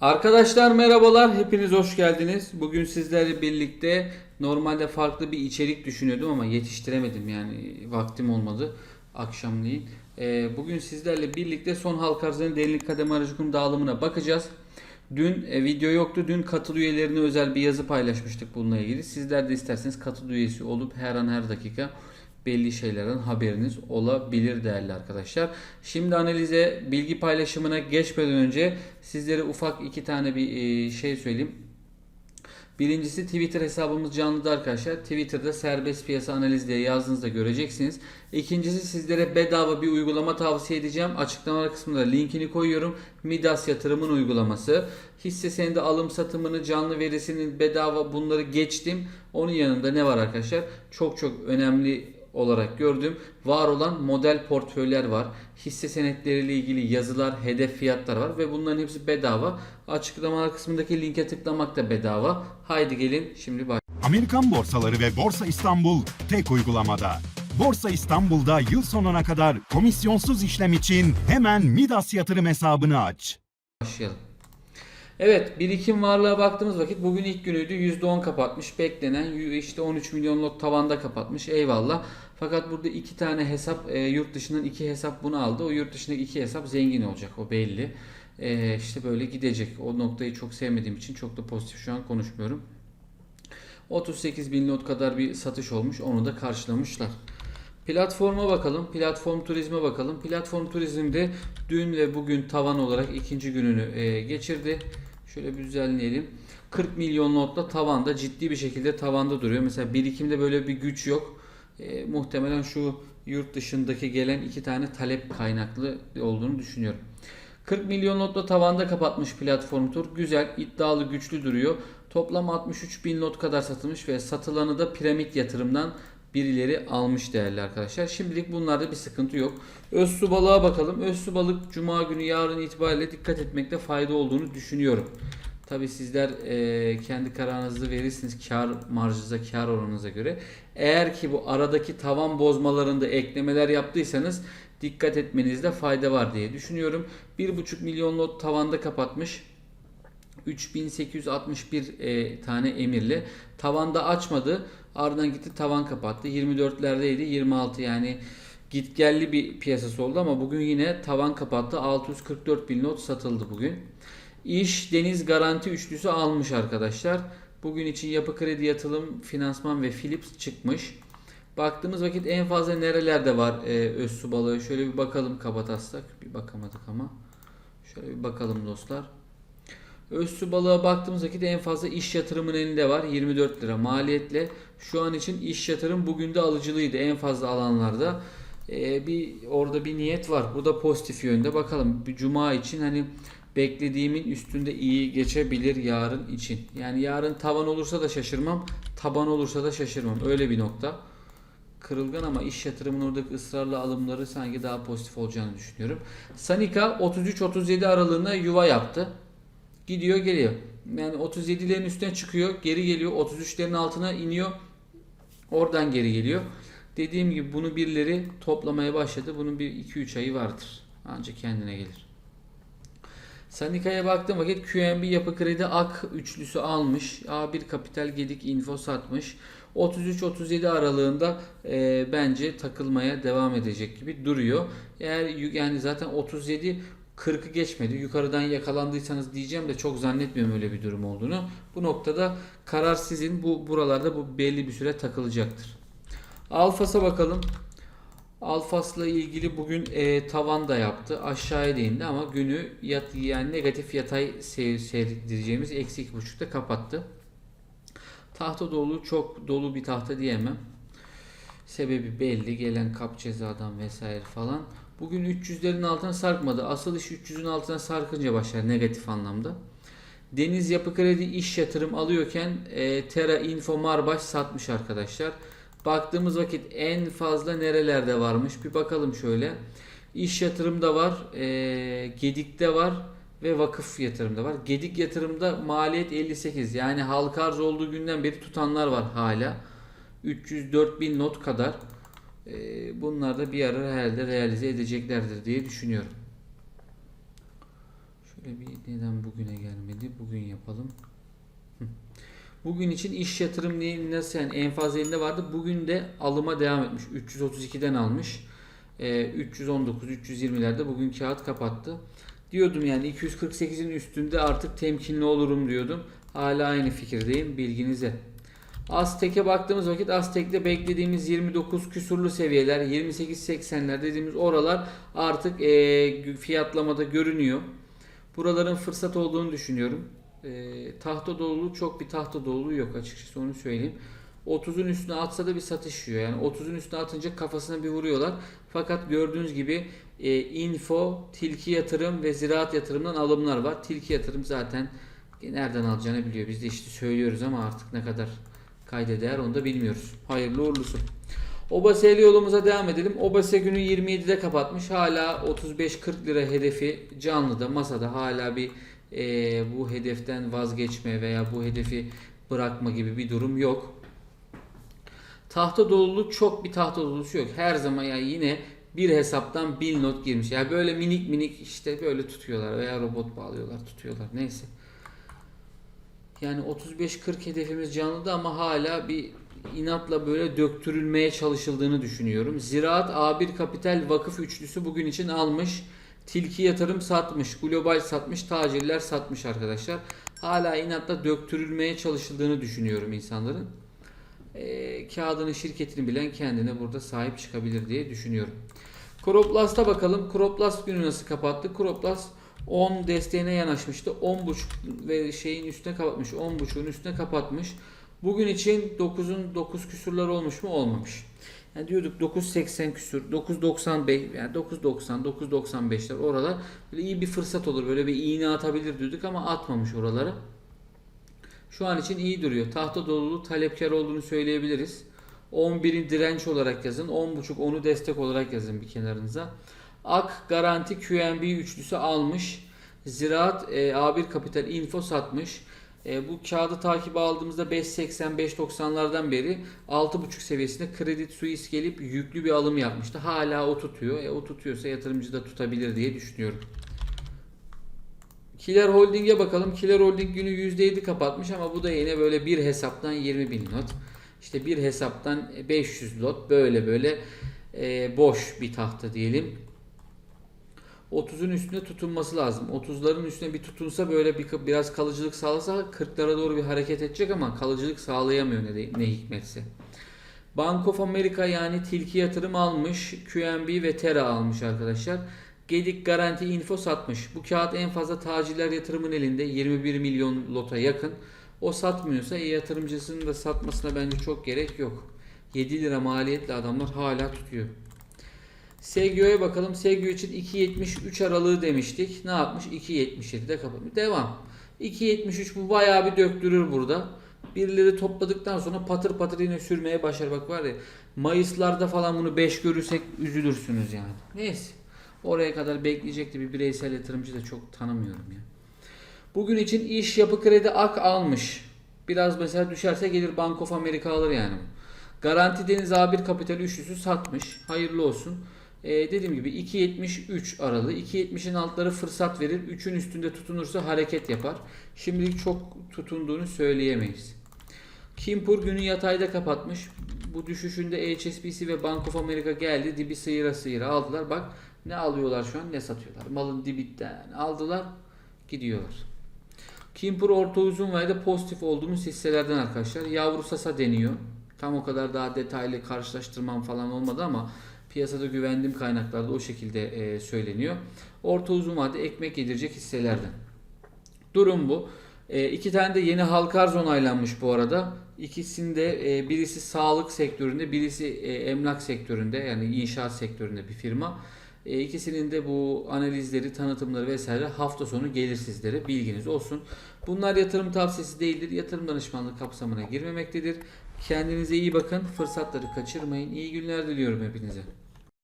Arkadaşlar merhabalar, hepiniz hoş geldiniz. Bugün sizlerle birlikte normalde farklı bir içerik düşünüyordum ama yetiştiremedim yani vaktim olmadı akşamleyin. Ee, bugün sizlerle birlikte son halk arzının derinlik kademe aracı dağılımına bakacağız. Dün e, video yoktu. Dün katıl üyelerine özel bir yazı paylaşmıştık bununla ilgili. Sizler de isterseniz katıl üyesi olup her an her dakika belli şeylerden haberiniz olabilir değerli arkadaşlar. Şimdi analize, bilgi paylaşımına geçmeden önce sizlere ufak iki tane bir e, şey söyleyeyim. Birincisi Twitter hesabımız canlıda arkadaşlar. Twitter'da serbest piyasa analiz diye yazdığınızda göreceksiniz. İkincisi sizlere bedava bir uygulama tavsiye edeceğim. Açıklamalar kısmında linkini koyuyorum. Midas yatırımın uygulaması. Hisse senedi alım satımını, canlı verisinin bedava bunları geçtim. Onun yanında ne var arkadaşlar? Çok çok önemli olarak gördüm. Var olan model portföyler var. Hisse senetleriyle ilgili yazılar, hedef fiyatlar var ve bunların hepsi bedava. Açıklamalar kısmındaki linke tıklamak da bedava. Haydi gelin şimdi baş. Amerikan borsaları ve Borsa İstanbul tek uygulamada. Borsa İstanbul'da yıl sonuna kadar komisyonsuz işlem için hemen Midas yatırım hesabını aç. başlayalım. Evet birikim varlığa baktığımız vakit bugün ilk günüydü. %10 kapatmış. Beklenen işte 13 milyonluk tavanda kapatmış. Eyvallah. Fakat burada iki tane hesap e, yurt dışından iki hesap bunu aldı. O yurt dışındaki iki hesap zengin olacak. O belli. E, işte böyle gidecek. O noktayı çok sevmediğim için çok da pozitif şu an konuşmuyorum. 38 bin lot kadar bir satış olmuş. Onu da karşılamışlar. Platforma bakalım. Platform turizme bakalım. Platform turizmde dün ve bugün tavan olarak ikinci gününü e, geçirdi. Şöyle bir düzenleyelim. 40 milyon notla tavanda ciddi bir şekilde tavanda duruyor. Mesela birikimde böyle bir güç yok. E, muhtemelen şu yurt dışındaki gelen iki tane talep kaynaklı olduğunu düşünüyorum. 40 milyon notla tavanda kapatmış platform tur. Güzel, iddialı, güçlü duruyor. Toplam 63 bin not kadar satılmış ve satılanı da piramit yatırımdan birileri almış değerli arkadaşlar. Şimdilik bunlarda bir sıkıntı yok. Özsu balığa bakalım. Özsu balık cuma günü yarın itibariyle dikkat etmekte fayda olduğunu düşünüyorum. Tabi sizler e, kendi kararınızı verirsiniz kar marjınıza, kar oranınıza göre. Eğer ki bu aradaki tavan bozmalarında eklemeler yaptıysanız dikkat etmenizde fayda var diye düşünüyorum. 1,5 milyon lot tavanda kapatmış. 3861 e, tane emirli. Tavanda açmadı. Ardından gitti tavan kapattı. 24'lerdeydi. 26 yani gitgelli bir piyasası oldu ama bugün yine tavan kapattı. 644 bin not satıldı bugün. İş Deniz Garanti üçlüsü almış arkadaşlar. Bugün için Yapı Kredi Yatırım, Finansman ve Philips çıkmış. Baktığımız vakit en fazla nerelerde var e, Özsu balığı? Şöyle bir bakalım kabataslak. Bir bakamadık ama. Şöyle bir bakalım dostlar. Özsu balığa baktığımız vakit en fazla iş yatırımın elinde var. 24 lira maliyetle. Şu an için iş yatırım bugün de alıcılıydı en fazla alanlarda. Ee, bir orada bir niyet var. Bu da pozitif yönde. Bakalım bir cuma için hani beklediğimin üstünde iyi geçebilir yarın için. Yani yarın tavan olursa da şaşırmam. Taban olursa da şaşırmam. Öyle bir nokta. Kırılgan ama iş yatırımının oradaki ısrarlı alımları sanki daha pozitif olacağını düşünüyorum. Sanika 33-37 aralığında yuva yaptı. Gidiyor geliyor. Yani 37'lerin üstüne çıkıyor, geri geliyor, 33'lerin altına iniyor. Oradan geri geliyor. Dediğim gibi bunu birileri toplamaya başladı. Bunun bir 2-3 ayı vardır. Ancak kendine gelir. Sanika'ya baktığım vakit QNB Yapı Kredi Ak üçlüsü almış. A1 Kapital Gedik Info satmış. 33-37 aralığında e, bence takılmaya devam edecek gibi duruyor. Eğer yani zaten 37 40'ı geçmedi. Yukarıdan yakalandıysanız diyeceğim de çok zannetmiyorum öyle bir durum olduğunu. Bu noktada karar sizin. Bu buralarda bu belli bir süre takılacaktır. Alfas'a bakalım. Alfas'la ilgili bugün e, tavan da yaptı. Aşağıya değindi ama günü yat, yani negatif yatay seyir, seyredeceğimiz eksi 2.5'ta kapattı. Tahta dolu çok dolu bir tahta diyemem. Sebebi belli. Gelen kap cezadan vesaire falan. Bugün 300'lerin altına sarkmadı. Asıl iş 300'ün altına sarkınca başlar negatif anlamda. Deniz Yapı Kredi iş yatırım alıyorken e, Terra Info Marbaş satmış arkadaşlar. Baktığımız vakit en fazla nerelerde varmış bir bakalım şöyle. İş yatırımda var, e, Gedik'te var ve vakıf yatırımda var. Gedik yatırımda maliyet 58 yani halka arz olduğu günden beri tutanlar var hala. 304 bin not kadar. E, bunlar da bir ara herhalde realize edeceklerdir diye düşünüyorum. Şöyle bir neden bugüne gelmedi? Bugün yapalım. Bugün için iş yatırım nasıl yani en fazla elinde vardı. Bugün de alıma devam etmiş. 332'den almış. Ee, 319 320'lerde bugün kağıt kapattı. Diyordum yani 248'in üstünde artık temkinli olurum diyordum. Hala aynı fikirdeyim bilginize. Aztek'e baktığımız vakit Aztek'te beklediğimiz 29 küsurlu seviyeler 28-80'ler dediğimiz oralar artık e, fiyatlamada görünüyor. Buraların fırsat olduğunu düşünüyorum. E, tahta doluluğu çok bir tahta doluluğu yok açıkçası onu söyleyeyim. 30'un üstüne atsa da bir satış yiyor. Yani 30'un üstüne atınca kafasına bir vuruyorlar. Fakat gördüğünüz gibi e, info, tilki yatırım ve ziraat yatırımdan alımlar var. Tilki yatırım zaten nereden alacağını biliyor. Biz de işte söylüyoruz ama artık ne kadar kayda değer onu da bilmiyoruz. Hayırlı uğurlusu. Obase yolumuza devam edelim. Obase günü 27'de kapatmış. Hala 35-40 lira hedefi canlıda masada hala bir e, bu hedeften vazgeçme veya bu hedefi bırakma gibi bir durum yok. Tahta doluluğu çok bir tahta doluluğu yok. Her zaman yani yine bir hesaptan bin not girmiş. Yani böyle minik minik işte böyle tutuyorlar veya robot bağlıyorlar tutuyorlar neyse. Yani 35-40 hedefimiz canlıda ama hala bir inatla böyle döktürülmeye çalışıldığını düşünüyorum. Ziraat A1 Kapital Vakıf üçlüsü bugün için almış. Tilki yatırım satmış. Global satmış. Tacirler satmış arkadaşlar. Hala inatla döktürülmeye çalışıldığını düşünüyorum insanların. Ee, kağıdını şirketini bilen kendine burada sahip çıkabilir diye düşünüyorum. Croplast'a bakalım. Croplast günü nasıl kapattı? Croplast 10 desteğine yanaşmıştı. 10.5 ve şeyin üstüne kapatmış. 10.5'un üstüne kapatmış. Bugün için 9'un 9 küsurları olmuş mu? Olmamış. Yani diyorduk 9.80 küsur, 9.95 yani 9.90, 9.95'ler oralar böyle iyi bir fırsat olur. Böyle bir iğne atabilir diyorduk ama atmamış oralara. Şu an için iyi duruyor. Tahta dolulu talepkar olduğunu söyleyebiliriz. 11'i direnç olarak yazın. 10.5 onu destek olarak yazın bir kenarınıza. Ak Garanti QNB üçlüsü almış. Ziraat e, A1 Kapital Info satmış. E, bu kağıdı takibe aldığımızda 5.80-5.90'lardan beri 6.5 seviyesinde Credit Suisse gelip yüklü bir alım yapmıştı. Hala o tutuyor. E, o tutuyorsa yatırımcı da tutabilir diye düşünüyorum. Killer Holding'e bakalım. Killer Holding günü %7 kapatmış ama bu da yine böyle bir hesaptan 20 bin not. İşte bir hesaptan 500 lot böyle böyle e, boş bir tahta diyelim. 30'un üstüne tutunması lazım. 30'ların üstüne bir tutunsa böyle bir biraz kalıcılık sağlasa 40'lara doğru bir hareket edecek ama kalıcılık sağlayamıyor ne, ne hikmetse. Bank of America yani tilki yatırım almış. QNB ve Terra almış arkadaşlar. Gedik Garanti Info satmış. Bu kağıt en fazla tacirler yatırımın elinde 21 milyon lota yakın. O satmıyorsa e yatırımcısının da satmasına bence çok gerek yok. 7 lira maliyetle adamlar hala tutuyor. SGO'ya bakalım. SGO için 2.73 aralığı demiştik. Ne yapmış? 2.77'de kapatmış. Devam. 2.73 bu bayağı bir döktürür burada. Birileri topladıktan sonra patır patır yine sürmeye başlar. Bak var ya Mayıslarda falan bunu 5 görürsek üzülürsünüz yani. Neyse. Oraya kadar bekleyecekti bir bireysel yatırımcı da çok tanımıyorum ya. Bugün için iş yapı kredi ak almış. Biraz mesela düşerse gelir Bank of America alır yani. Garanti Deniz A1 Kapital üçlüsü satmış. Hayırlı olsun. Ee, dediğim gibi 2.73 aralığı. 2.70'in altları fırsat verir. 3'ün üstünde tutunursa hareket yapar. Şimdilik çok tutunduğunu söyleyemeyiz. Kimpur günü yatayda kapatmış. Bu düşüşünde HSBC ve Bank of America geldi. Dibi sıyıra sıyıra aldılar. Bak ne alıyorlar şu an ne satıyorlar. Malın dibitten aldılar gidiyorlar. Kimpur orta uzun vadede pozitif olduğumuz hisselerden arkadaşlar. Yavru sasa deniyor. Tam o kadar daha detaylı karşılaştırmam falan olmadı ama piyasada güvendiğim kaynaklarda o şekilde e, söyleniyor. Orta uzun vade ekmek yedirecek hisselerden. Durum bu. E, iki tane de yeni halka arz onaylanmış bu arada. İkisinde e, birisi sağlık sektöründe, birisi e, emlak sektöründe yani inşaat sektöründe bir firma. E, ikisinin de bu analizleri, tanıtımları vesaire hafta sonu gelir sizlere bilginiz olsun. Bunlar yatırım tavsiyesi değildir. Yatırım danışmanlığı kapsamına girmemektedir. Kendinize iyi bakın. Fırsatları kaçırmayın. İyi günler diliyorum hepinize.